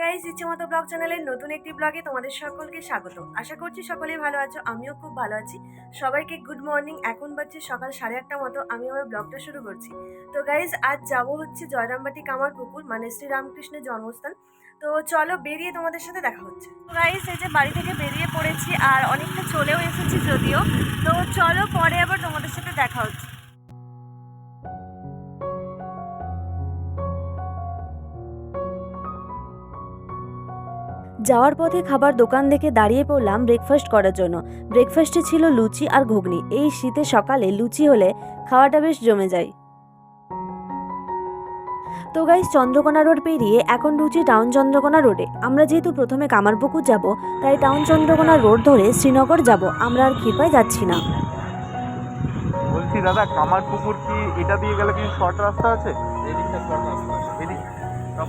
Guys ইচ্ছে মতো blog চ্যানেলের নতুন একটি ব্লগে তোমাদের সকলকে স্বাগত আশা করছি সকলেই ভালো আছো, আমিও খুব ভালো আছি। সবাইকে গুড মর্নিং এখন বাজছে সকাল সাড়ে আটটা মতো, আমি আমার ব্লগটা শুরু করছি। তো গাইজ আজ যাব হচ্ছে জয়রামবাটি কামার পুকুর মানে শ্রীরামকৃষ্ণের জন্মস্থান। তো চলো বেরিয়ে তোমাদের সাথে দেখা হচ্ছে। গাইজ এই যে বাড়ি থেকে বেরিয়ে পড়েছি আর অনেকটা চলেও এসেছি যদিও। তো চলো পরে আবার তোমাদের সাথে দেখা হচ্ছে। যাওয়ার পথে খাবার দোকান দেখে দাঁড়িয়ে পড়লাম ব্রেকফাস্ট করার জন্য। ব্রেকফাস্টে ছিল লুচি আর ঘুগনি। এই শীতে সকালে লুচি হলে খাওয়াটা বেশ জমে যায়। তো গাইস চন্দ্রকোনা রোড পেরিয়ে এখন ঢুকছি টাউন চন্দ্রকোনা রোডে আমরা যেহেতু প্রথমে কামারপুকুর যাব তাই টাউন চন্দ্রকোনা রোড ধরে শ্রীনগর যাব। আমরা আর ক্ষিপায় যাচ্ছি না। বলছি দাদা কামার পুকুর কি এটা দিয়ে গেলে কি শর্ট রাস্তা আছে? এদিকটা শর্ট রাস্তা এদিক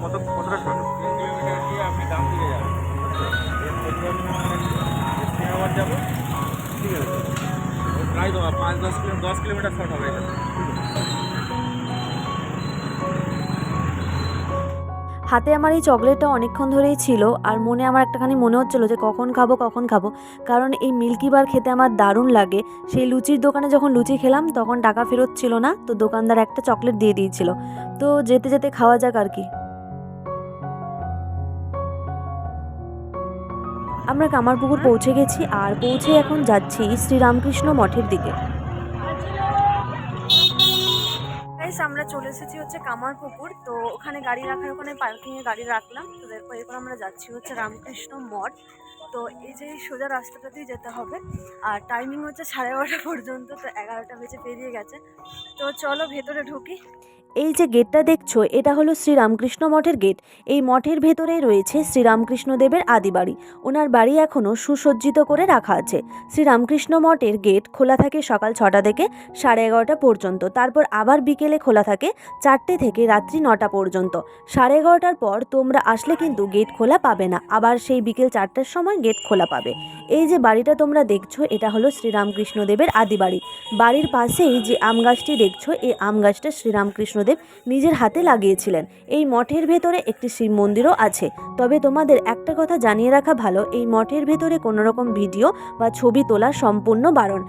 কত কতটা কিলোমিটার দিয়ে আপনি যাবেন। আবার যাব ঠিক আছে প্রায় পাঁচ দশ দশ কিলোমিটার শর্ট হবে হাতে আমার এই চকলেটটা অনেকক্ষণ ধরেই ছিল আর মনে আমার একটাখানি মনে হচ্ছিল যে কখন খাব কখন খাব। কারণ এই মিল্কি বার খেতে আমার দারুণ লাগে। সেই লুচির দোকানে যখন লুচি খেলাম, তখন টাকা ফেরত ছিল না, তো দোকানদার একটা চকলেট দিয়ে দিয়েছিল। তো যেতে যেতে খাওয়া যাক আর কি। আমরা কামারপুকুর পৌঁছে গেছি আর পৌঁছে এখন যাচ্ছি শ্রীরামকৃষ্ণ মঠের দিকে। আমরা চলে এসেছি হচ্ছে কামারপুকুর। তো ওখানে গাড়ি রাখার, ওখানে পার্কিংয়ে গাড়ি রাখলাম। তো এরপর এরপর আমরা যাচ্ছি হচ্ছে রামকৃষ্ণ মঠ। তো এই যে সোজা রাস্তাটাতেই যেতে হবে। আর টাইমিং হচ্ছে সাড়ে এগারোটা পর্যন্ত, তো এগারোটা বেজে পেরিয়ে গেছে। তো চলো ভেতরে ঢুকি। এই যে গেটটা দেখছ, এটা হলো শ্রীরামকৃষ্ণ মঠের গেট। এই মঠের ভেতরেই রয়েছে শ্রীরামকৃষ্ণদেবের আদি বাড়ি। ওনার বাড়ি এখনও সুসজ্জিত করে রাখা আছে। শ্রীরামকৃষ্ণ মঠের গেট খোলা থাকে সকাল ছটা থেকে সাড়ে এগারোটা পর্যন্ত। তারপর আবার বিকেলে খোলা থাকে চারটে থেকে রাত্রি নটা পর্যন্ত। সাড়ে এগারোটার পর তোমরা আসলে কিন্তু গেট খোলা পাবে না। আবার সেই বিকেল চারটার সময় গেট খোলা পাবে। এই যে বাড়িটা তোমরা দেখছ, এটা হলো শ্রীরামকৃষ্ণদেবের আদি বাড়ি। বাড়ির পাশেই যে আম গাছটি দেখছ, এই আম গাছটা শ্রীরামকৃষ্ণদেব নিজের হাতে লাগিয়েছিলেন। এই মঠের ভেতরে একটি শিব মন্দিরও আছে। তবে তোমাদের একটা কথা জানিয়ে রাখা ভালো, এই মঠের ভেতরে কোনোরকম ভিডিও বা ছবি তোলা সম্পূর্ণ বারণ।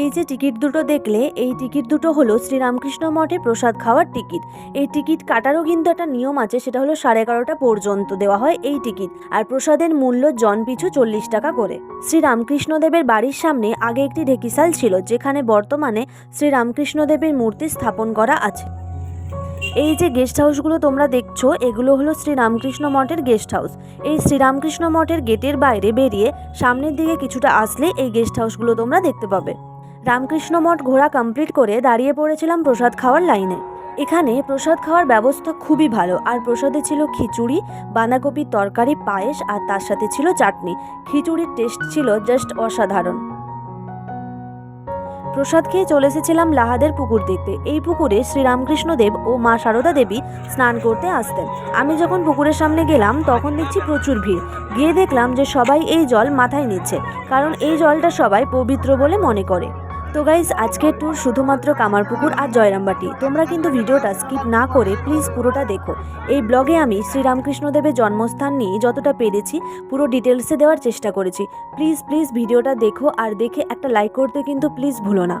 এই যে টিকিট দুটো দেখলে, এই টিকিট দুটো হলো শ্রীরামকৃষ্ণ মঠে প্রসাদ খাওয়ার টিকিট। এই টিকিট কাটারও কিন্তু একটা নিয়ম আছে, সেটা হলো সাড়ে এগারোটা পর্যন্ত দেওয়া হয় এই টিকিট, আর প্রসাদের মূল্য জন পিছু চল্লিশ টাকা করে। শ্রীরামকৃষ্ণদেবের বাড়ির সামনে আগে একটি ঢেকিসাল ছিল, যেখানে বর্তমানে শ্রীরামকৃষ্ণদেবের মূর্তি স্থাপন করা আছে। এই যে গেস্ট হাউসগুলো তোমরা দেখছ, এগুলো হলো শ্রীরামকৃষ্ণ মঠের গেস্ট হাউস। এই শ্রীরামকৃষ্ণ মঠের গেটের বাইরে বেরিয়ে সামনের দিকে কিছুটা আসলে এই গেস্ট হাউসগুলো তোমরা দেখতে পাবে। রামকৃষ্ণ মঠ ঘোরা কমপ্লিট করে দাঁড়িয়ে পড়েছিলাম প্রসাদ খাওয়ার লাইনে। এখানে প্রসাদ খাওয়ার ব্যবস্থা খুবই ভালো। আর প্রসাদে ছিল খিচুড়ি, বাঁধাকপির তরকারি, পায়েস, আর তার সাথে ছিল চাটনি। খিচুড়ির টেস্ট ছিল জাস্ট অসাধারণ। প্রসাদ খেয়ে চলে এসেছিলাম লাহাদের পুকুর দেখতে। এই পুকুরে শ্রীরামকৃষ্ণদেব ও মা সারদা দেবী স্নান করতে আসতেন। আমি যখন পুকুরের সামনে গেলাম, তখন দেখছি প্রচুর ভিড়। গিয়ে দেখলাম যে সবাই এই জল মাথায় নিচ্ছে, কারণ এই জলটা সবাই পবিত্র বলে মনে করে। তো গাইজ আজকের ট্যুর শুধুমাত্র কামারপুকুর আর জয়রামবাটি। তোমরা কিন্তু ভিডিওটা স্কিপ না করে প্লিজ পুরোটা দেখো। এই ব্লগে আমি শ্রীরামকৃষ্ণদেবের জন্মস্থান নিয়ে যতটা পেরেছি, পুরো ডিটেলসে দেওয়ার চেষ্টা করেছি। প্লিজ প্লিজ ভিডিওটা দেখো আর দেখে একটা লাইক করতে কিন্তু প্লিজ ভুলো না।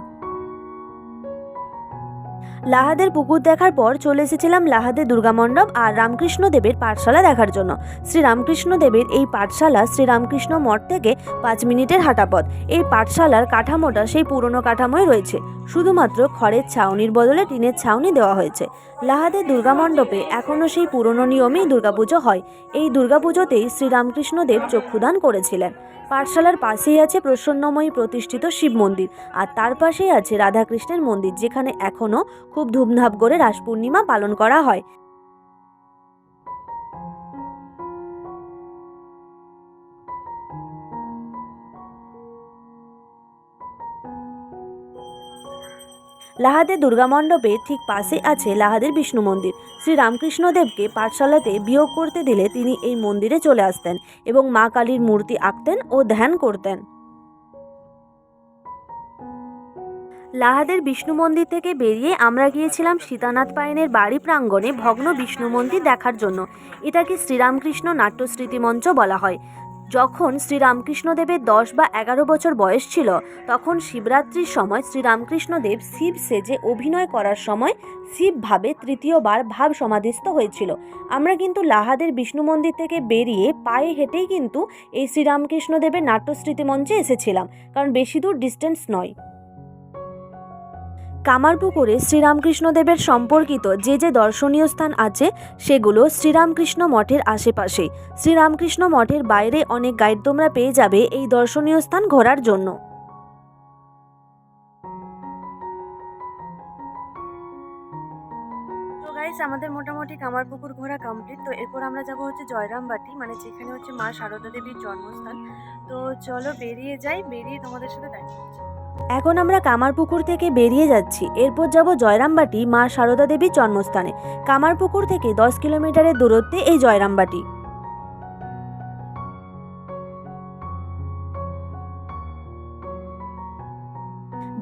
লাহাদের পুকুর দেখার পর চলে এসেছিলাম লাহাদের দুর্গামণ্ডপ আর রামকৃষ্ণ দেবের পাঠশালা দেখার জন্য। শ্রী রামকৃষ্ণদেবের এই পাঠশালা শ্রীরামকৃষ্ণ মঠ থেকে পাঁচ মিনিটের হাঁটাপথ। এই পাঠশালার কাঠামোটা সেই পুরনো কাঠামোয় রয়েছে। শুধুমাত্র খড়ের ছাউনির বদলে টিনের ছাউনি দেওয়া হয়েছে। লাহাদের দুর্গামণ্ডপে এখনও সেই পুরনো নিয়মেই দুর্গাপুজো হয়। এই দুর্গাপুজোতেই শ্রীরামকৃষ্ণদেব চক্ষুদান করেছিলেন। পাঠশালার পাশেই আছে প্রসন্নময়ী প্রতিষ্ঠিত শিব মন্দির, আর তার পাশেই আছে রাধাকৃষ্ণের মন্দির, যেখানে এখনও খুব ধুমধাপ করে রাস পূর্ণিমা পালন করা হয়। লাহাদের দুর্গা দুর্গামণ্ডপের ঠিক পাশে আছে লাহাদের বিষ্ণু মন্দির। শ্রী রামকৃষ্ণদেবকে পাঠশালাতে বিয়োগ করতে দিলে তিনি এই মন্দিরে চলে আসতেন এবং মা কালীর মূর্তি আঁকতেন ও ধ্যান করতেন। লাহাদের বিষ্ণু মন্দির থেকে বেরিয়ে আমরা গিয়েছিলাম সীতানাথ পায়নের বাড়ি প্রাঙ্গণে ভগ্ন বিষ্ণু মন্দির দেখার জন্য। এটাকে শ্রীরামকৃষ্ণ নাট্য স্মৃতিমঞ্চ বলা হয়। যখন শ্রীরামকৃষ্ণদেবের দশ বা এগারো বছর বয়স ছিল, তখন শিবরাত্রির সময় শ্রীরামকৃষ্ণদেব শিব সেজে অভিনয় করার সময় শিবভাবে তৃতীয়বার ভাব সমাধিস্থ হয়েছিল। আমরা কিন্তু লাহাদের বিষ্ণু মন্দির থেকে বেরিয়ে পায়ে হেঁটেই কিন্তু এই শ্রীরামকৃষ্ণদেবের নাট্য স্মৃতিমঞ্চে এসেছিলাম, কারণ বেশি দূর ডিস্টেন্স নয়। কামারপুকুরে শ্রীরামকৃষ্ণদেবের সম্পর্কিত যে যে দর্শনীয় স্থান আছে, সেগুলো শ্রীরামকৃষ্ণ মঠের আশেপাশে। শ্রীরামকৃষ্ণ মঠের বাইরে অনেক গাইড তোমরা পেয়ে যাবে এই দর্শনীয় স্থান ঘোরার জন্য। গাইস আমাদের মোটামুটি কামারপুকুর ঘোরা কমপ্লিট তো এরপর আমরা যাব হচ্ছে জয়রামবাটি মানে যেখানে হচ্ছে মা সারদা দেবীর জন্মস্থান। তো চলো বেরিয়ে যাই, বেরিয়ে তোমাদের সাথে দেখা হচ্ছে। এখন আমরা কামারপুকুর থেকে বেরিয়ে যাচ্ছি। এরপর যাব জয়রামবাটি মা সারদা দেবীর জন্মস্থানে। কামারপুকুর থেকে দশ কিলোমিটারের দূরত্বে এই জয়রামবাটি।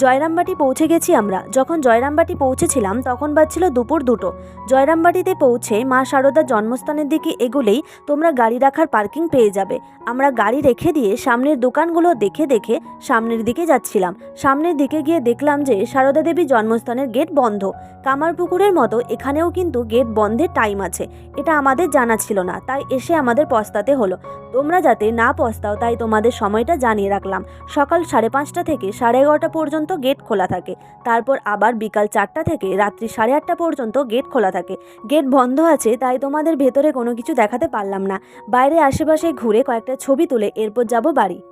জয়রামবাটি পৌঁছে গেছি আমরা। যখন জয়রামবাটি পৌঁছেছিলাম, তখন বাজছিল দুপুর দুটো। জয়রামবাটিতে পৌঁছে মা সারদার জন্মস্থানের দিকে এগুলেই তোমরা গাড়ি রাখার পার্কিং পেয়ে যাবে। আমরা গাড়ি রেখে দিয়ে সামনের দোকানগুলো দেখে দেখে সামনের দিকে যাচ্ছিলাম। সামনের দিকে গিয়ে দেখলাম যে সারদা দেবী জন্মস্থানের গেট বন্ধ। কামারপুকুরের মতো এখানেও কিন্তু গেট বন্ধের টাইম আছে। এটা আমাদের জানা ছিল না, তাই এসে আমাদের পস্তাতে হলো। তোমরা যাতে না পস্তাও, তাই তোমাদের সময়টা জানিয়ে রাখলাম। সকাল সাড়ে পাঁচটা থেকে সাড়ে এগারোটা পর্যন্ত গেট খোলা থাকে। তারপর আবার বিকাল চারটা থেকে রাত্রি সাড়ে আটটা পর্যন্ত গেট খোলা থাকে। গেট বন্ধ আছে, তাই তোমাদের ভেতরে কোনো কিছু দেখাতে পারলাম না। বাইরে আশেপাশে ঘুরে কয়েকটা ছবি তুলে এরপর যাব বাড়ি।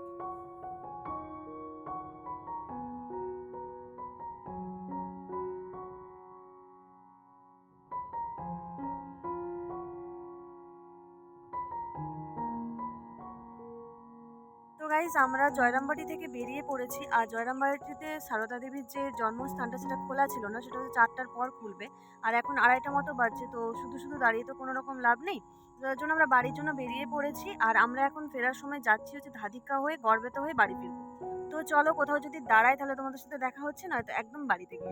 গাইজ আমরা জয়রামবাটি থেকে বেরিয়ে পড়েছি। আর জয়রামবাটিতে সারদা দেবীর যে জন্মস্থানটা সেটা খোলা ছিল না, সেটা হচ্ছে চারটার পর খুলবে। আর এখন আড়াইটা মতো বাজছে, তো শুধু শুধু দাঁড়িয়ে তো কোনো রকম লাভ নেই। তার জন্য আমরা বাড়ির জন্য বেরিয়ে পড়েছি। আর আমরা এখন ফেরার সময় যাচ্ছি হচ্ছে ধাদিকা হয়ে গড়বেতা হয়ে বাড়ি ফিরবো। তো চলো কোথাও যদি দাঁড়াই, তাহলে তোমাদের সাথে দেখা হচ্ছে না তো একদম বাড়ি থেকে